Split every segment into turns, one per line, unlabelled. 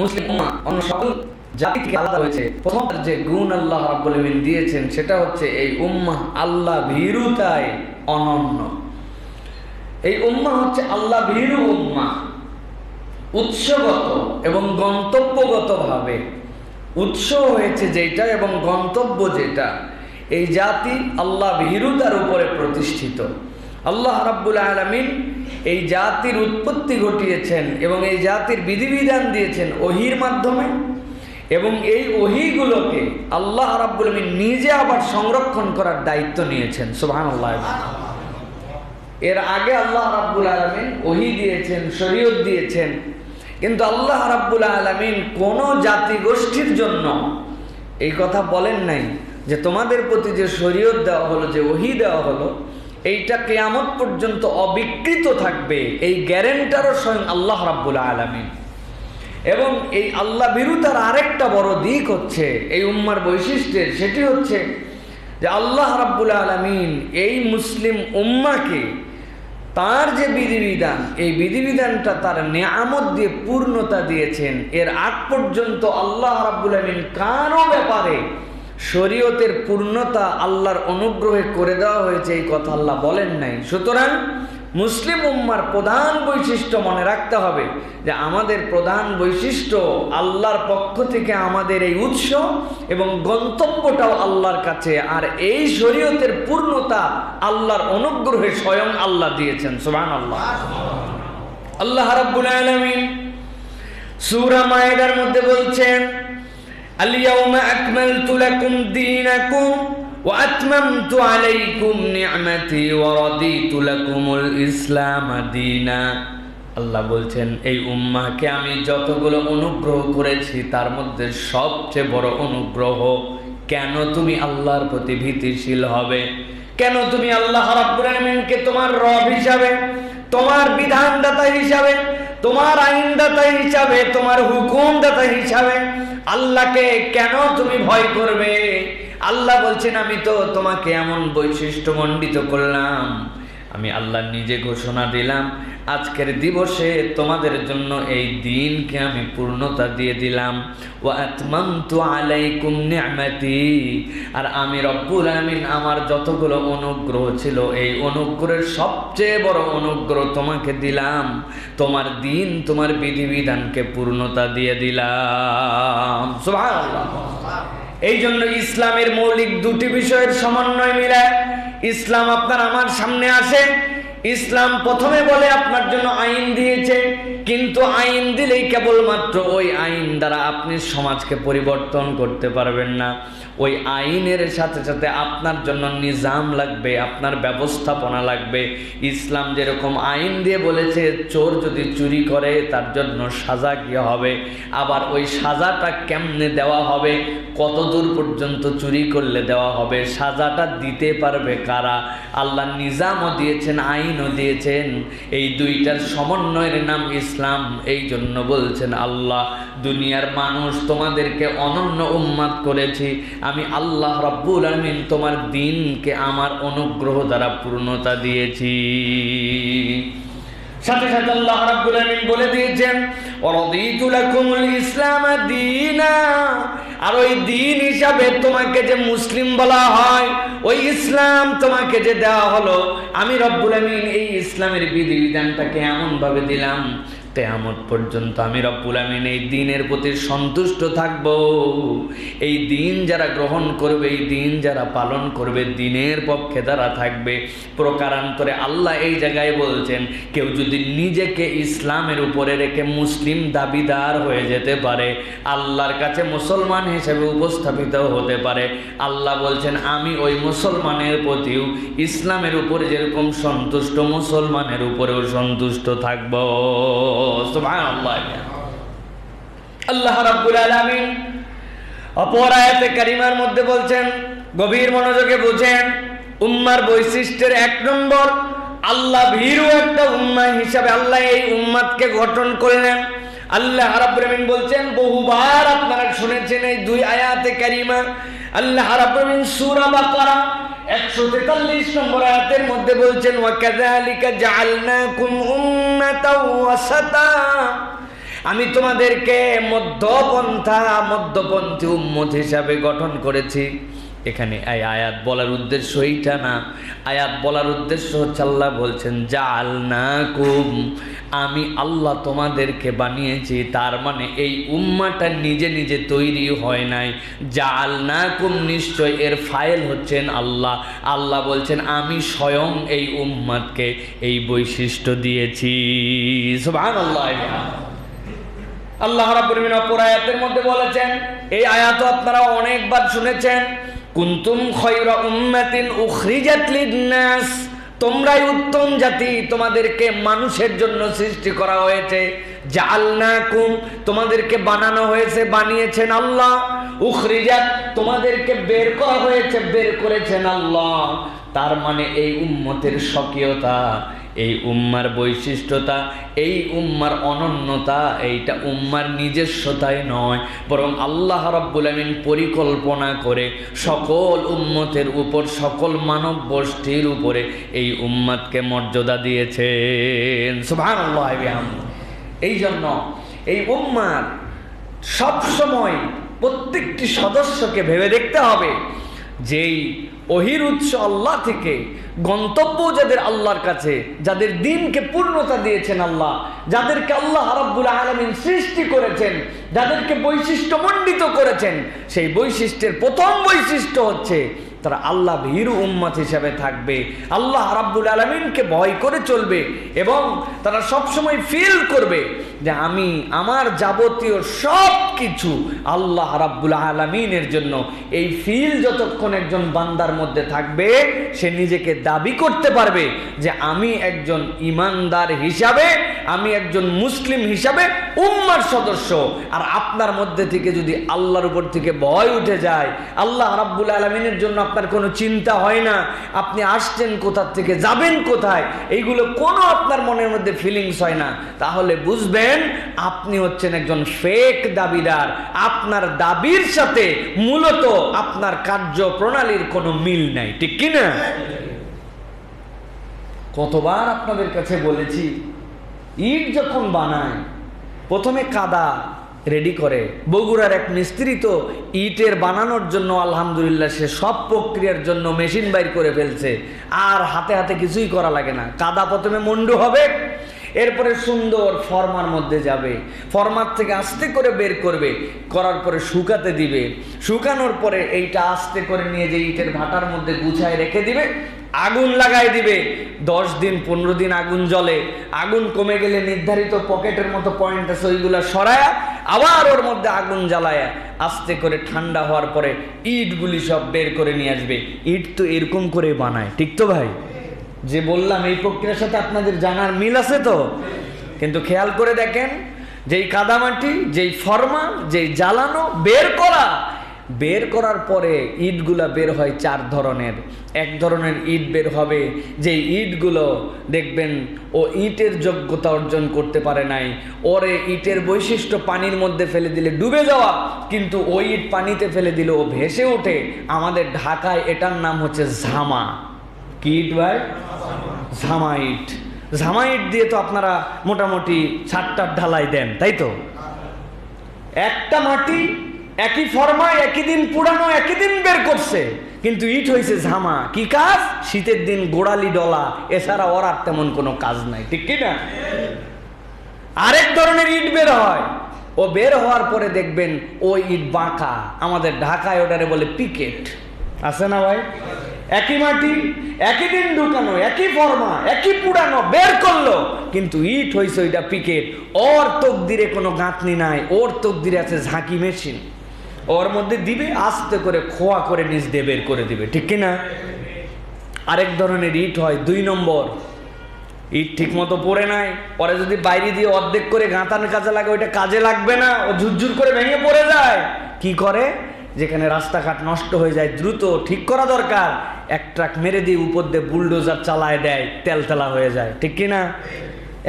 মুসলিম অন্য সকল জাতি থেকে আলাদা হয়েছে প্রথম যে গুণ আল্লাহ রাব্বুল দিয়েছেন, সেটা হচ্ছে এই উম্মাহ আল্লাহ ভীরুতায় অনন্য। এই উম্মা হচ্ছে আল্লাহ ভীরু উম্মাহ উৎসগত এবং গন্তব্যগতভাবে উৎস হয়েছে যেটা এবং গন্তব্য যেটা। এই জাতি আল্লাহ ভীরুতার উপরে প্রতিষ্ঠিত। আল্লাহ রাব্বুল আলমিন এই জাতির উৎপত্তি ঘটিয়েছেন এবং এই জাতির বিধিবিধান দিয়েছেন ওহির মাধ্যমে। এবং এই ওহিগুলোকে আল্লাহ রাব্বুল আলমিন নিজে আবার সংরক্ষণ করার দায়িত্ব নিয়েছেন। সুবাহ এর আগে আল্লাহ রাব্বুল আলমিন ওহি দিয়েছেন, শরীয়ত দিয়েছেন। কিন্তু আল্লাহ রাব্বুল আলমিন কোনো জাতিগোষ্ঠীর জন্য এই কথা বলেন নাই যে তোমাদের প্রতি যে শরীয়ত দেওয়া হলো, যে ওহি দেওয়া হলো এইটা কেয়ামত পর্যন্ত অবিকৃত থাকবে। এই গ্যারেন্টারও স্বয়ং আল্লাহ রাব্বুল আলমিন। এবং এই আল্লাহ বিরুতার আরেকটা বড় দিক হচ্ছে, এই উম্মার বৈশিষ্ট্যের, সেটি হচ্ছে যে আল্লাহ রাব্বুল আলমিন এই মুসলিম উম্মাকে তার যে বিধিবিধান, এই বিধিবিধানটা তার নিয়ামত দিয়ে পূর্ণতা দিয়েছেন। এর আগ পর্যন্ত আল্লাহ রাব্বুল আলমিন কারও ব্যাপারে শরীয়তের পূর্ণতা আল্লাহর অনুগ্রহে করে দেওয়া হয়েছে, এই কথা আল্লাহ বলেন নাই। সুতরাং মুসলিম উম্মার প্রধান বৈশিষ্ট্য মনে রাখতে হবে যে আমাদের প্রধান বৈশিষ্ট্য আল্লাহর পক্ষ থেকে আমাদের এই উৎস এবং গন্তব্যটাও আল্লাহর কাছে, আর এই শরীয়তের পূর্ণতা আল্লাহর অনুগ্রহে স্বয়ং আল্লাহ দিয়েছেন সুবহান আল্লাহ আল্লাহ রাব্বুল আলামিন সূরা মায়েদার মধ্যে বলছেন اليوم أكملت لكم دينكم وأتممت عليكم نعمتي ورضيت لكم الإسلام دينا আল্লাহ বলছেন এই উম্মাকে আমি যতগুলো অনুগ্রহ করেছি তার মধ্যে সবচেয়ে বড় অনুগ্রহ কেন তুমি আল্লাহর প্রতি ভীতিশীল হবে কেন তুমি আল্লাহ রাব্বুল আলামিনকে তোমার রব হিসাবে তোমার বিধানদাতা হিসাবে তোমার আইনদাতা হিসাবে, তোমার হুকুম দাতা হিসাবে আল্লাহকে কেন তুমি ভয় করবে? আল্লাহ বলছেন, আমি তো তোমাকে এমন বৈশিষ্ট্য মণ্ডিত করলাম আমি আল্লাহ নিজে ঘোষণা দিলাম, আজকের দিবসে তোমাদের জন্য এই দিনকে আমি পূর্ণতা দিয়ে দিলাম। ও আলাইকুম নিয়ামাতি আর আমি রব্বুল আমিন আমার যতগুলো অনুগ্রহ ছিল, এই অনুগ্রহের সবচেয়ে বড় অনুগ্রহ তোমাকে দিলাম। তোমার দিন, তোমার বিধিবিধানকে পূর্ণতা দিয়ে দিলাম। সুবহানাল্লাহ। এই জন্য ইসলামের মৌলিক দুটি বিষয়ের সমন্বয় মিলায় ইসলাম আপনার আমার সামনে আসে। ইসলাম প্রথমে বলে আপনার জন্য আইন দিয়েছে, কিন্তু আইন দিলেই কেবলমাত্র ওই আইন দ্বারা আপনি সমাজকে পরিবর্তন করতে পারবেন না। ওই আইনের সাথে সাথে আপনার জন্য নিজাম লাগবে, আপনার ব্যবস্থাপনা লাগবে। ইসলাম যেরকম আইন দিয়ে বলেছে, চোর যদি চুরি করে, তার জন্য সাজা কি হবে? আবার ওই সাজাটা কেমনে দেওয়া হবে? কত দূর পর্যন্ত চুরি করলে দেওয়া হবে? সাজাটা দিতে পারবে কারা? আল্লাহ নিজামও দিয়েছেন আইনও দিয়েছেন। এই দুইটার সমন্বয়ের নাম ইসলাম। এই জন্য বলছেন, আল্লাহ, দুনিয়ার মানুষ তোমাদেরকে অনন্য উম্মাদ করেছি। আমি আল্লাহ রব্বুল আলমিন তোমার দিনকে আমার অনুগ্রহ দ্বারা পূর্ণতা দিয়েছি। সাথে সাথে আল্লাহ রাব্বুল আলামিন বলে দিয়েছেন লাকুমুল ইসলাম দীনা আর ওই দিন হিসাবে তোমাকে যে মুসলিম বলা হয়, ওই ইসলাম তোমাকে যে দেওয়া হলো, আমি রব্বুল আমিন এই ইসলামের বিধিবিধানটাকে এমন ভাবে দিলাম তেয়ামত পর্যন্ত আমি রব্বুল আমিন এই দিনের প্রতি সন্তুষ্ট থাকব। এই দিন যারা গ্রহণ করবে, এই দিন যারা পালন করবে, দিনের পক্ষে যারা থাকবে। প্রকারান্তরে আল্লাহ এই জায়গায় বলছেন, কেউ যদি নিজেকে ইসলামের উপরে রেখে মুসলিম দাবিদার হয়ে যেতে পারে, আল্লাহর কাছে মুসলমান হিসেবে উপস্থাপিত হতে পারে। আল্লাহ বলছেন, আমি ওই মুসলমানের প্রতিও ইসলামের উপরে যেরকম সন্তুষ্ট, মুসলমানের উপরেও সন্তুষ্ট থাকব। সুবহানাল্লাহ। আল্লাহ রাব্বুল কারিমার মধ্যে বলছেন, গভীর মনোযোগে বুঝেন, উম্মার বৈশিষ্ট্যের এক নম্বর, আল্লাহ ভীরু একটা উম্মা হিসাবে আল্লাহ এই উম্মাদকে গঠন করলেন। আল্লাহ রাব্বুল বলছেন, বহুবার আপনারা শুনেছেন এই দুই আয়াতে কারিমা। আল্লাহ রাব্বুল সূরা বাকারা 143 নম্বর আয়াতের মধ্যে বলছেন, ওয়া কাযালিকা জাআলনাকুম ওয়াসাতা আমি তোমাদেরকে মধ্যপন্থা মধ্যপন্থী উম্মত হিসাবে গঠন করেছি। এখানে। এই আয়াত বলার উদ্দেশ্য এইটা না। আয়াত বলার উদ্দেশ্য হচ্ছে আল্লাহ বলছেন না কুম আমি আল্লাহ তোমাদেরকে বানিয়েছি, তার মানে এই উম্মাটা নিজে নিজে তৈরি হয় নাই। না কুম নিশ্চয় এর ফাইল হচ্ছেন আল্লাহ। আল্লাহ বলছেন, আমি স্বয়ং এই উম্মাদকে এই বৈশিষ্ট্য দিয়েছি। আল্লাহ রাব্বুল আলামিন অপর আয়াতের মধ্যে বলেছেন, এই আয়াত আপনারা অনেকবার শুনেছেন কুনতুম খয়রা উম্মাতিন উখরিজাত লিন-নাস। তোমরাই উত্তম জাতি, তোমাদেরকে মানুষের জন্য সৃষ্টি করা হয়েছে। জাআলনাকুম, তোমাদেরকে বানানো হয়েছে, বানিয়েছেন আল্লাহ। উখরিজাত, তোমাদেরকে বের করা হয়েছে, বের করেছেন আল্লাহ। তার মানে এই উম্মতের স্বকীয়তা এই উম্মার বৈশিষ্ট্যতা, এই উম্মার অনন্যতা, এইটা উম্মার নিজস্বতাই নয়, বরং আল্লাহ রাব্বুল আমিন পরিকল্পনা করে সকল উম্মতের উপর, সকল মানব গোষ্ঠীর উপরে এই উম্মাদকে মর্যাদা দিয়েছেন বিহামদিহি। এই জন্য এই উম্মার সবসময় প্রত্যেকটি সদস্যকে ভেবে দেখতে হবে, যেই অহির উৎস আল্লাহ থেকে, গন্তব্য যাদের আল্লাহর কাছে, যাদের দিনকে পূর্ণতা দিয়েছেন আল্লাহ, যাদেরকে আল্লাহ রাব্বুল আলামিন সৃষ্টি করেছেন, যাদেরকে বৈশিষ্ট্যমণ্ডিত করেছেন, সেই বৈশিষ্ট্যের প্রথম বৈশিষ্ট্য হচ্ছে তারা আল্লাহ ভীরু উম্মত হিসাবে থাকবে। আল্লাহ রাব্বুল আলমিনকে ভয় করে চলবে এবং তারা সবসময় ফিল করবে যে আমি, আমার যাবতীয় সব কিছু আল্লাহ রাব্বুল আলমিনের জন্য। এই ফিল যতক্ষণ একজন বান্দার মধ্যে থাকবে, সে নিজেকে দাবি করতে পারবে যে আমি একজন ইমানদার হিসাবে, আমি একজন মুসলিম হিসাবে উম্মার সদস্য। আর আপনার মধ্যে থেকে যদি আল্লাহর উপর থেকে ভয় উঠে যায়, আল্লাহ রাব্বুল আলমিনের জন্য আপনার কোনো চিন্তা হয় না, আপনি আসছেন কোথার থেকে, যাবেন কোথায়, এইগুলো কোনো আপনার মনের মধ্যে ফিলিংস হয় না। তাহলে বুঝবেন, আপনি হচ্ছেন একজন ফেক দাবিদার। আপনার দাবির সাথে মূলত আপনার কার্য প্রণালীর কোনো মিল নাই, ঠিক কিনা? কতবার আপনাদের কাছে বলেছি, ইট যখন বানায়, প্রথমে কাদা রেডি করে। বগুড়ার এক মিস্ত্রি তো ইটের বানানোর জন্য আলহামদুলিল্লাহ সে সব প্রক্রিয়ার জন্য মেশিন বাইর করে ফেলছে, আর হাতে হাতে কিছুই করা লাগে না। কাদা প্রথমে মন্ডু হবে এরপরে সুন্দর ফর্মার মধ্যে যাবে। ফর্মার থেকে আস্তে করে বের করবে, করার পরে শুকাতে দিবে। শুকানোর পরে এইটা আস্তে করে নিয়ে যে ইটের ভাটার মধ্যে গুছায় রেখে দিবে, আগুন লাগাই দিবে। দশ দিন, পনেরো দিন আগুন জ্বলে। আগুন কমে গেলে নির্ধারিত পকেটের মতো পয়েন্ট আছে ওইগুলো সরায়া, আবার ওর মধ্যে আগুন জ্বালায়া আস্তে করে ঠান্ডা হওয়ার পরে ইটগুলি সব বের করে নিয়ে আসবে। ইট তো এরকম করে বানায়, ঠিক তো ভাই? যে বললাম, এই প্রক্রিয়ার সাথে আপনাদের জানার মিল আছে তো? কিন্তু খেয়াল করে দেখেন, যেই কাদামাটি, যেই ফর্মা, যেই জ্বালানো বের করা, বের করার পরে ইটগুলা বের হয় চার ধরনের। এক ধরনের ইট বের হবে যে ইটগুলো দেখবেন, ও ইটের যোগ্যতা অর্জন করতে পারে নাই। ওরে ইটের বৈশিষ্ট্য পানির মধ্যে ফেলে দিলে ডুবে যাওয়া, কিন্তু ওই ইট পানিতে ফেলে দিলে ও ভেসে ওঠে। আমাদের ঢাকায় এটার নাম হচ্ছে ঝামা। কি ইট ভাই? ঝামা ইট ঝামা দিয়ে তো আপনারা মোটামুটি সাতটার ঢালাই দেন, তাই তো? একটা মাটি একই ফর্মায়, একই দিন পুরানো, একই দিন বের করছে। কিন্তু ইট হয়েছে ঝামা। কি কাজ? শীতের দিন গোড়ালি ডলা। এছাড়া ওর আর তেমন কোনো কাজ নাই, ঠিক কি না? আরেক ধরনের ইট বের হয়। ও বের হওয়ার পরে দেখবেন ওই ইট বাঁকা। আমাদের ঢাকায় ওটারে বলে পিকেট। আছে না ভাই? একই মাটি, একই দিন ঢুকানো, একই ফর্মা একই পুরানো, বের করল। কিন্তু ইট হয়েছে ওইটা পিকেট ওর তকদিরে কোনো গাঁথনি নাই, ওর তকদিরে আছে ঝাঁকি মেশিন। ওর মধ্যে দিবে, আস্তে করে খোয়া করে নিচ দিয়ে বের করে দিবে, ঠিক কিনা? আরেক ধরনের ইট হয়, দুই নম্বর। ইট ঠিক মতো পড়ে নাই, পরে যদি বাইরে দিয়ে অর্ধেক করে গাঁথানোর কাজে লাগে, ওইটা কাজে লাগবে না, ও ঝুরঝুর করে ভেঙে পড়ে যায়। কি করে? যেখানে রাস্তাঘাট নষ্ট হয়ে যায়, দ্রুত ঠিক করা দরকার। এক ট্রাক মেরে দিয়ে উপর দিয়ে বুলডোজার চালায় দেয়, তেলতেলা হয়ে যায়। ঠিক কিনা?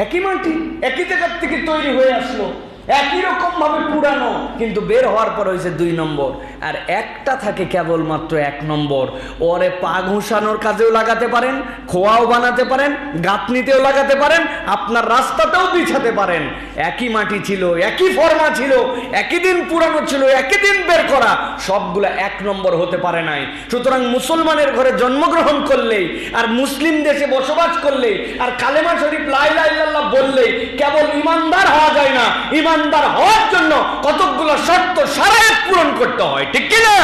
একই মাটি, একই জায়গার থেকে তৈরি হয়ে আসলো। একই রকম ভাবে পুরানো, কিন্তু বের হওয়ার পর হয়েছে দুই নম্বর। আর একটা থাকে কেবলমাত্র এক নম্বর। ওরে পা ঘুষানোর কাজেও লাগাতে পারেন, খোয়াও বানাতে পারেন, গাঁথনিতেও লাগাতে পারেন, আপনার রাস্তাতেও বিছাতে পারেন। একই মাটি ছিল, একই ফর্মা ছিল, একই দিন পুরানো ছিল, একই দিন বের করা, সবগুলা এক নম্বর হতে পারে নাই। সুতরাং মুসলমানের ঘরে জন্মগ্রহণ করলেই, আর মুসলিম দেশে বসবাস করলেই, আর কালেমা শরীফ লাইলা ইল্লাল্লাহ বললেই, কেবল ইমানদার হওয়া যায় না। ইমানদার হওয়ার জন্য কতকগুলো শর্ত সারায় পূরণ করতে হয় ঠিক কিনা?